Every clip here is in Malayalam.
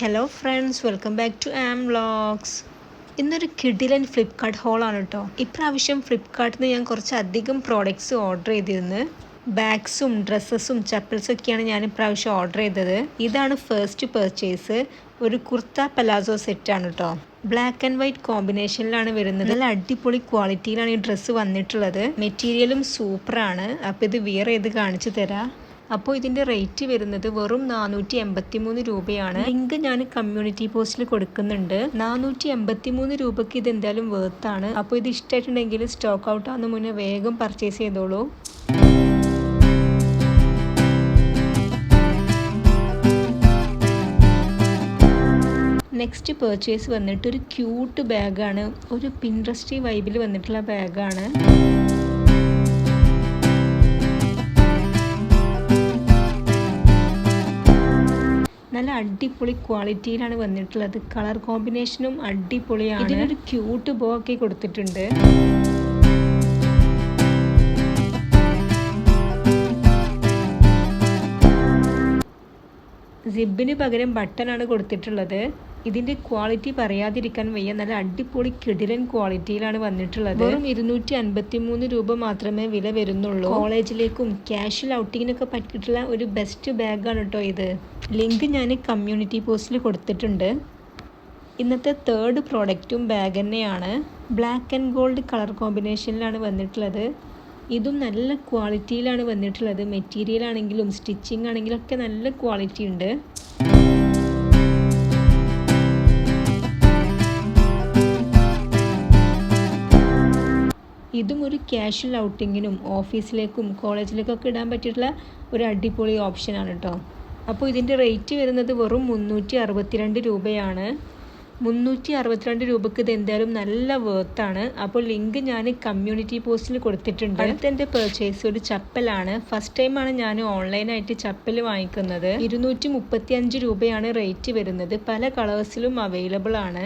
Hello friends welcome back to am vlogs ഇന്നൊരു കിഡിലൻ ഫ്ലിപ്കാർട്ട് ഹോളാണ് കേട്ടോ ഇപ്രാവശ്യം ഫ്ലിപ്കാർട്ടിൽ നിന്ന് ഞാൻ കുറച്ചധികം പ്രോഡക്റ്റ്സ് ഓർഡർ ചെയ്തിരുന്നു. ബാഗ്സും ഡ്രസ്സസും ചപ്പിൾസും ഒക്കെയാണ് ഞാൻ ഇപ്രാവശ്യം ഓർഡർ ചെയ്തത്. ഇതാണ് ഫസ്റ്റ് പർച്ചേസ് ഒരു കുർത്ത പലാസോ സെറ്റാണ് കേട്ടോ ബ്ലാക്ക് ആൻഡ് വൈറ്റ് കോമ്പിനേഷനിലാണ് വരുന്നത്. നല്ല അടിപൊളി ക്വാളിറ്റിയിലാണ് ഈ ഡ്രസ്സ് വന്നിട്ടുള്ളത്. മെറ്റീരിയലും സൂപ്പറാണ് അപ്പോൾ ഇത് വിയർ ചെയ്ത് കാണിച്ചു തരാം? അപ്പോൾ ഇതിന്റെ റേറ്റ് വരുന്നത് വെറും നാനൂറ്റി എൺപത്തി മൂന്ന് രൂപയാണ്. ലിങ്ക് ഞാൻ കമ്മ്യൂണിറ്റി പോസ്റ്റിൽ കൊടുക്കുന്നുണ്ട്. നാനൂറ്റി എൺപത്തി മൂന്ന് രൂപയ്ക്ക് ഇത് എന്തായാലും വേർത്താണ് അപ്പോൾ ഇത് ഇഷ്ടമായിട്ടുണ്ടെങ്കിൽ സ്റ്റോക്ക് ഔട്ട് ആകുന്ന മുന്നേ വേഗം പർച്ചേസ് ചെയ്തോളൂ. നെക്സ്റ്റ് പർച്ചേസ് വന്നിട്ട് ഒരു ക്യൂട്ട് ബാഗാണ് ഒരു പിൻട്രസ്റ്റി വൈബിൽ വന്നിട്ടുള്ള ബാഗാണ് അടിപൊളി ക്വാളിറ്റിയിലാണ് വന്നിട്ടുള്ളത്. കളർ കോമ്പിനേഷനും അടിപൊളിയാണ്. ഇതിനൊരു ക്യൂട്ട് ബോ ഒക്കെ കൊടുത്തിട്ടുണ്ട്. സിബിന് പകരം ബട്ടണാണ് കൊടുത്തിട്ടുള്ളത്. ഇതിന്റെ ക്വാളിറ്റി പറയാതിരിക്കാൻ വയ്യ. നല്ല അടിപൊളി കിടിലൻ ക്വാളിറ്റിയിലാണ് വന്നിട്ടുള്ളത്. വെറും ഇരുന്നൂറ്റി അൻപത്തി മൂന്ന് രൂപ മാത്രമേ വില വരുന്നുള്ളൂ. കോളേജിലേക്കും ക്യാഷ്വൽ ഔട്ടിങ്ങിനൊക്കെ പറ്റിയിട്ടുള്ള ഒരു ബെസ്റ്റ് ബാഗാണ് കേട്ടോ ഇത്. ലിങ്ക് ഞാൻ കമ്മ്യൂണിറ്റി പോസ്റ്റിൽ കൊടുത്തിട്ടുണ്ട്. ഇന്നത്തെ തേർഡ് പ്രോഡക്റ്റും ബാഗ് തന്നെയാണ്. ബ്ലാക്ക് ആൻഡ് ഗോൾഡ് കളർ കോമ്പിനേഷനിലാണ് വന്നിട്ടുള്ളത്. ഇതും നല്ല ക്വാളിറ്റിയിലാണ് വന്നിട്ടുള്ളത്. മെറ്റീരിയൽ ആണെങ്കിലും സ്റ്റിച്ചിങ് ആണെങ്കിലും ഒക്കെ നല്ല ക്വാളിറ്റി ഉണ്ട്. ഒരു ക്യാഷ്വൽ ഔട്ടിങ്ങിനും ഓഫീസിലേക്കും കോളേജിലേക്കൊക്കെ ഇടാൻ പറ്റിയിട്ടുള്ള ഒരു അടിപൊളി ഓപ്ഷനാണ് കേട്ടോ അപ്പോൾ ഇതിന്റെ റേറ്റ് വരുന്നത് വെറും മുന്നൂറ്റി അറുപത്തിരണ്ട് രൂപയാണ്. മുന്നൂറ്റി അറുപത്തിരണ്ട് രൂപക്ക് ഇത് എന്തായാലും നല്ല വേർത്താണ് അപ്പോൾ ലിങ്ക് ഞാൻ കമ്മ്യൂണിറ്റി പോസ്റ്റിൽ കൊടുത്തിട്ടുണ്ട്. അടുത്ത എന്റെ പെർച്ചേസ് ഒരു ചപ്പലാണ്. ഫസ്റ്റ് ടൈമാണ് ഞാൻ ഓൺലൈനായിട്ട് ചപ്പൽ വാങ്ങിക്കുന്നത്. ഇരുന്നൂറ്റി മുപ്പത്തി അഞ്ച് രൂപയാണ് റേറ്റ് വരുന്നത്. പല കളേഴ്സിലും അവൈലബിൾ ആണ്.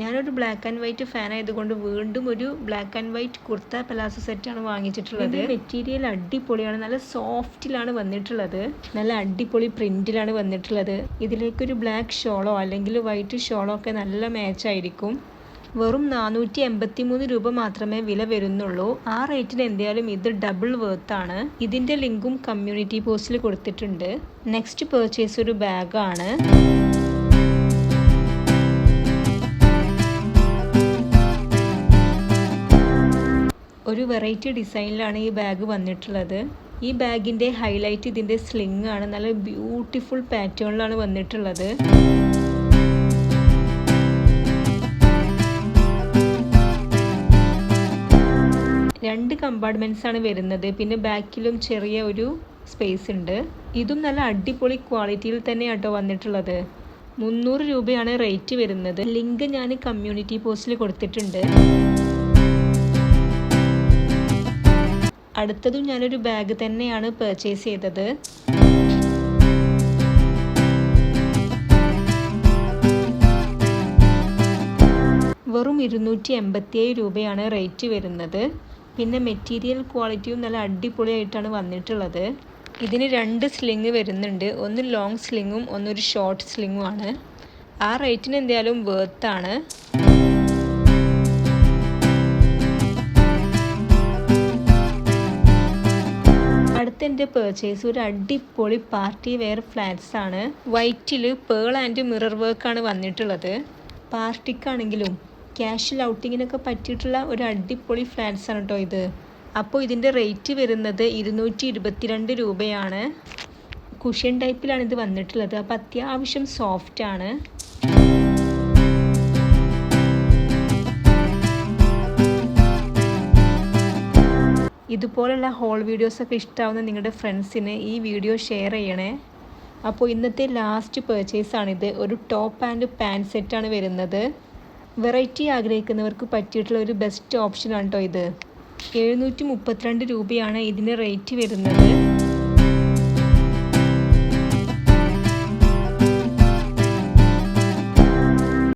ഞാനൊരു ബ്ലാക്ക് ആൻഡ് വൈറ്റ് ഫാൻ ആയതുകൊണ്ട് വീണ്ടും ഒരു black and white kurta palazzo സെറ്റാണ് വാങ്ങിച്ചിട്ടുള്ളത്. മെറ്റീരിയൽ അടിപൊളിയാണ് നല്ല സോഫ്റ്റിലാണ് വന്നിട്ടുള്ളത്. നല്ല അടിപൊളി പ്രിന്റിലാണ് വന്നിട്ടുള്ളത്. ഇതിലേക്കൊരു ബ്ലാക്ക് ഷോളോ അല്ലെങ്കിൽ വൈറ്റ് ഷോളോ ഒക്കെ നല്ല മാച്ച് ആയിരിക്കും. വെറും നാനൂറ്റി എൺപത്തി മൂന്ന് രൂപ മാത്രമേ വില വരുന്നുള്ളൂ. ആ റേറ്റിന് എന്തായാലും ഇത് ഡബിൾ വേർത്ത് ആണ്. ഇതിന്റെ ലിങ്കും കമ്മ്യൂണിറ്റി പോസ്റ്റിൽ കൊടുത്തിട്ടുണ്ട്. നെക്സ്റ്റ് പേർച്ചേസ് ഒരു ബാഗാണ് ഒരു വെറൈറ്റി ഡിസൈനിലാണ് ഈ ബാഗ് വന്നിട്ടുള്ളത്. ഈ ബാഗിന്റെ ഹൈലൈറ്റ് ഇതിന്റെ സ്ലിങ് ആണ്. നല്ല ബ്യൂട്ടിഫുൾ പാറ്റേണിലാണ് വന്നിട്ടുള്ളത്. രണ്ട് കമ്പാർട്ട്മെന്റ്സ് ആണ് വരുന്നത്. പിന്നെ ബാക്കിലും ചെറിയ ഒരു സ്പേസ് ഉണ്ട്. ഇതും നല്ല അടിപൊളി ക്വാളിറ്റിയിൽ തന്നെയാട്ടോ വന്നിട്ടുള്ളത്. മുന്നൂറ് രൂപയാണ് റേറ്റ് വരുന്നത്. ലിങ്ക് ഞാൻ കമ്മ്യൂണിറ്റി പോസ്റ്റിൽ കൊടുത്തിട്ടുണ്ട്. അടുത്തതും ഞാനൊരു ബാഗ് തന്നെയാണ് പർച്ചേസ് ചെയ്തത്. വെറും ഇരുന്നൂറ്റി എൺപത്തിയേഴ് രൂപയാണ് റേറ്റ് വരുന്നത്. പിന്നെ മെറ്റീരിയൽ ക്വാളിറ്റിയും നല്ല അടിപൊളിയായിട്ടാണ് വന്നിട്ടുള്ളത്. ഇതിന് രണ്ട് സ്ലിങ് വരുന്നുണ്ട്. ഒന്ന് ലോങ് സ്ലിങ്ങും ഒന്നൊരു ഷോർട്ട് സ്ലിങ്ങും ആണ്. ആ റേറ്റിന് എന്തായാലും വേർത്താണ് എന്റെ പേർച്ചേസ് ഒരു അടിപൊളി പാർട്ടി വെയർ ഫ്ലാറ്റ്സ് ആണ്. വൈറ്റിൽ പേൾ ആൻഡ് മിറർ വർക്കാണ് വന്നിട്ടുള്ളത്. പാർട്ടിക്കാണെങ്കിലും ക്യാഷ്വൽ ഔട്ടിങ്ങിനൊക്കെ പറ്റിയിട്ടുള്ള ഒരു അടിപൊളി ഫ്ലാറ്റ്സ് ആണ് കേട്ടോ ഇത്. അപ്പോൾ ഇതിന്റെ റേറ്റ് വരുന്നത് ഇരുന്നൂറ്റി ഇരുപത്തിരണ്ട് രൂപയാണ് കുഷ്യൻ ടൈപ്പിലാണ് ഇത് വന്നിട്ടുള്ളത്. അപ്പോൾ അത്യാവശ്യം സോഫ്റ്റ് ആണ്. ഇതുപോലുള്ള ഹോൾ വീഡിയോസൊക്കെ ഇഷ്ടമാവുന്ന നിങ്ങളുടെ ഫ്രണ്ട്സിന് ഈ വീഡിയോ ഷെയർ ചെയ്യണേ. അപ്പോൾ ഇന്നത്തെ ലാസ്റ്റ് പേർച്ചേസാണിത് ഒരു ടോപ്പ് ആൻഡ് പാന്റ് സെറ്റാണ് വരുന്നത്. വെറൈറ്റി ആഗ്രഹിക്കുന്നവർക്ക് പറ്റിയിട്ടുള്ള ഒരു ബെസ്റ്റ് ഓപ്ഷനാണ് കേട്ടോ ഇത്. എഴുന്നൂറ്റി മുപ്പത്തിരണ്ട് രൂപയാണ് ഇതിന് റേറ്റ് വരുന്നത്.